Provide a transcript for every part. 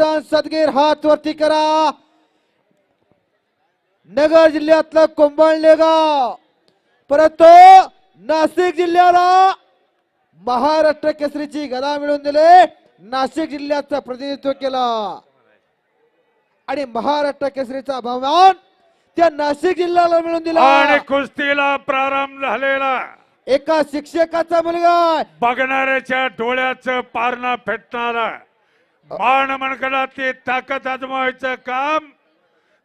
हर्षवर्धन सदगीर हात वरती करा. नगर जिल्ह्यातलं कोंबळले गाव परंतु नाशिक जिल्ह्याला महाराष्ट्र केसरीची गदा मिळवून दिले. नाशिक जिल्ह्याचं प्रतिनिधित्व केलं. आणि महाराष्ट्र केसरीचा बहुमान त्या नाशिक जिल्ह्याला मिळून आणि दिला कुस्तीला प्रारंभ झालेला. एका शिक्षकाचा मुलगा. बघणाऱ्याच्या डोळ्याचं पारणा फेटणारा. बाण मनगडातली ताकद आजमावायचं काम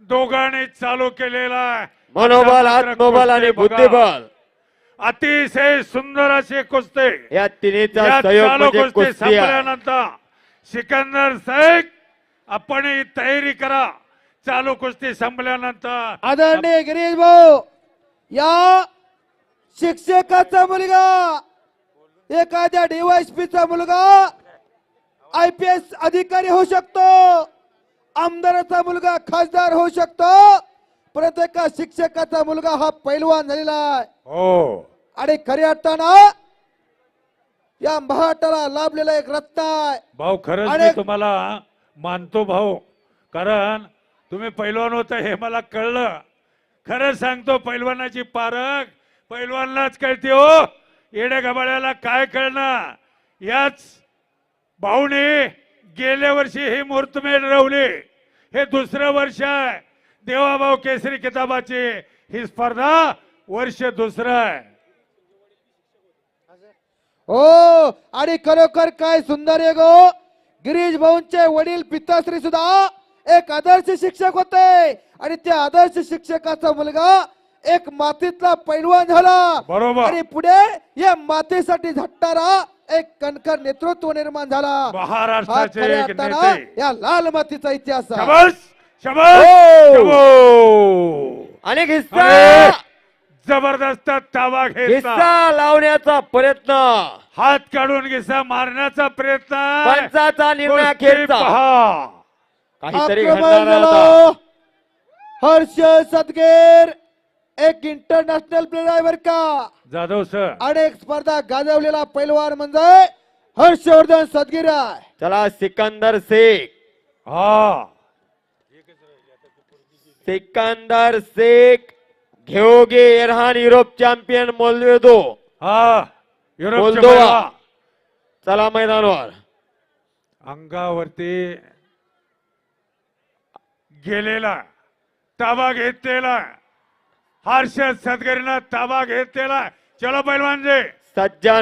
दोघांनी चालू केलेलं आहे. मनोबल आत्मबल आणि. बुद्धिबल. अतिशय सुंदर अशी कुस्ती. या तिन्हीचा सहयोग चालू म्हणजे कुस्ती कुस्ती आहे. संपल्यानंतर सिकंदर शेख आपण ही तयारी करा. चालू कुस्ती संपल्यानंतर आदरणीय गिरीश भाऊ या शिक्षकाचा मुलगा एखाद्या DYSP चा मुलगा आय पी एस अधिकारी होऊ शकतो. आमदाराचा मुलगा खासदार होऊ शकतो. परंतु एका शिक्षकाचा मुलगा हा पैलवान झालेला आहे. हो. आणि खऱ्या अर्थानं या महाटाला लाभलेला एक रत्न आहे. भाऊ खरंच मी आणि- तुम्हाला मानतो भाऊ कारण तुम्ही पैलवान होता हे मला कळलं. खरं सांगतो पैलवानाची पारख पैलवानलाच कळते हो. येड्या गबाळ्याला काय कळणार? याच भाऊने गेल्या वर्षी हे मुहूर्तमेढ रवली हे दुसरं वर्ष आहे. देवाभाऊ केसरी किताबाची ही स्पर्धा वर्ष दुसरं आहे. हो आणि खरोखर काय सुंदर आहे गो. गिरीश भाऊंचे वडील पिताश्री सुद्धा एक आदर्श शिक्षक होते. आणि त्या आदर्श शिक्षकाचा मुलगा एक मातीतला पैलवान झाला. बरोबर. आणि पुढे या मातीसाठी झटणारा एक कणकर नेतृत्व निर्माण झाला. हा महाराष्ट्राचे खऱ्या एक अर्थानं नेते. या लाल मातीचा इतिहास आहे. शबास शबास हो. अरे, घिस्सा जबरदस्त ताबा घेतला. घिस्सा लावण्याचा प्रयत्न. हात काढून घिसा मारण्याचा प्रयत्न. पंचाचा निर्णय कुस्ती अखेरचा पहा. काहीतरी आक्रमण घडणार आहे आता. झालं. हर्ष सदगीर एक इंटरनॅशनल प्लेअर आहे बर का. जाधव सर अनेक स्पर्धा गाजवलेला पैलवान म्हणजे हर्षवर्धन सदगीर आहे चला सिकंदर शेख. हा. सिकंदर शेख घेओगे इरहान युरोप चॅम्पियन मोल्वेदो हा युरोपचे मोल्दोवा. चला मैदानावर. अंगावरती गेलेला ताबा घेतलेला. हर्षद सदगरीनं ताबा घेतलेला चलो पैलवान जे सज्जन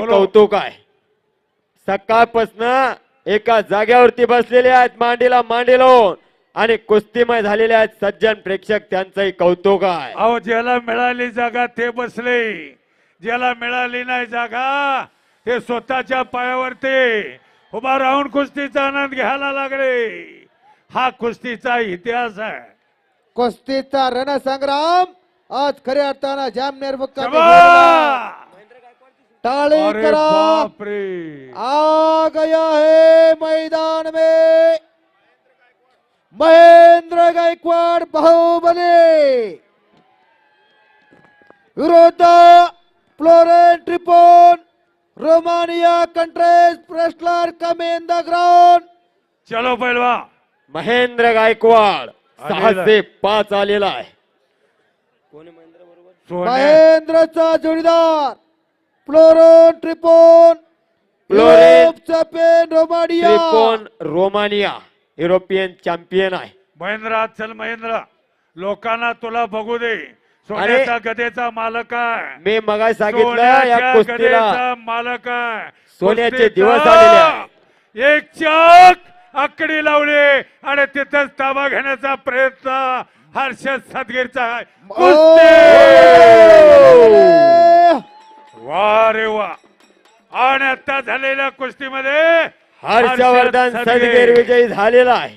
बोलो. कौतुक आहे. सकाळपासनं एका जाग्यावरती बसलेले आहेत मांडीला मांडी लावून आणि कुस्तीमय झालेले आहेत सज्जन प्रेक्षक त्यांचंही कौतुक आहे. अहो ज्याला मिळाली जागा ते बसले. ज्याला मिळाली नाही जागा ते स्वतःच्या पायावरती उभा राहून कुस्तीचा आनंद घ्यायला लागले. हा कुस्तीचा इतिहास आहे. कुस्तीचा रणसंग्राम आज खऱ्या अर्थानं जामनेर मुक्कामी! टाळी अरे करा. बापरे! आ गया है मैदान में. महेंद्र गायकवाड बाहुबली. विरुद्ध फ्लोरेन ट्रिपोन रोमानिया कंट्रेस प्रेस्लर कम इन द ग्राउंड चलो पैलवा महेंद्र गायकवाड. सहाशे पाच आलेला आहे. सोन्या महेंद्रचा जोडीदार Florin Tripon Florin champion Romania. त्रिकोण रोमानिया युरोपियन चॅम्पियन आहे. महेंद्र चल महेंद्र. लोकांना तुला बघू दे. सोन्याचा गदेचा मालक आहे. मी मगाशी सांगितलं या सोन्याच्या कुस्तीला. गदेचा मालक आहे. सोन्याचे दिवस आलेले आहे. एक चाक. आकडी लावली आणि तिथंच ताबा घेण्याचा प्रयत्न हर्षद सदगीरचा आहे. वा रे वा आणि आता झालेल्या कुस्तीमध्ये हर्षवर्धन सदगीर. विजयी झालेला आहे.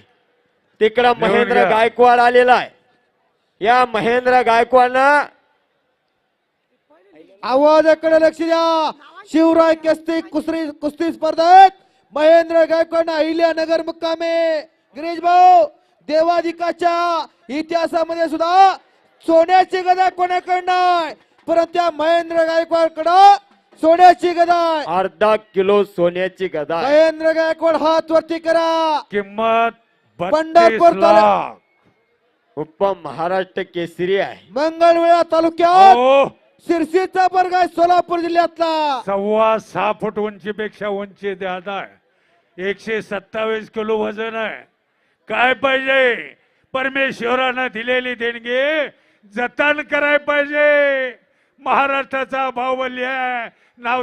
तिकडं महेंद्र. गायकवाड आलेला आहे. या महेंद्र गायकवाडनं आवाजाकडे लक्ष द्या. शिवराय कुस्ती कुस्ती कुस्ती स्पर्धेत महेंद्र गायकवाड अहिल्यानगर मुक्कामे. गिरीश भाऊ देवाधिकाच्या इतिहासामध्ये सुद्धा सोन्याची गदा कोणाकडे नाही? परंतु त्या महेंद्र गायकवाड कडं सोन्याची गदाय अर्धा किलो सोन्याची गदा. महेंद्र गायकवाड हात वरती करा. किंमत पंढरपूर उप महाराष्ट्र केसरी आहे. मंगळवेळा तालुक्यात हो. शिरसीचा वर्ग आहे सोलापूर जिल्ह्यातला. सव्वा सहा फूट उंचीपेक्षा उंची आहे. एकशे सत्तावीस किलो वजन आहे. काय पाहिजे? परमेश्वरानं दिलेली देणगी जतन कराय पाहिजे. महाराष्ट्राचा बाहुबल्य आहे. नाव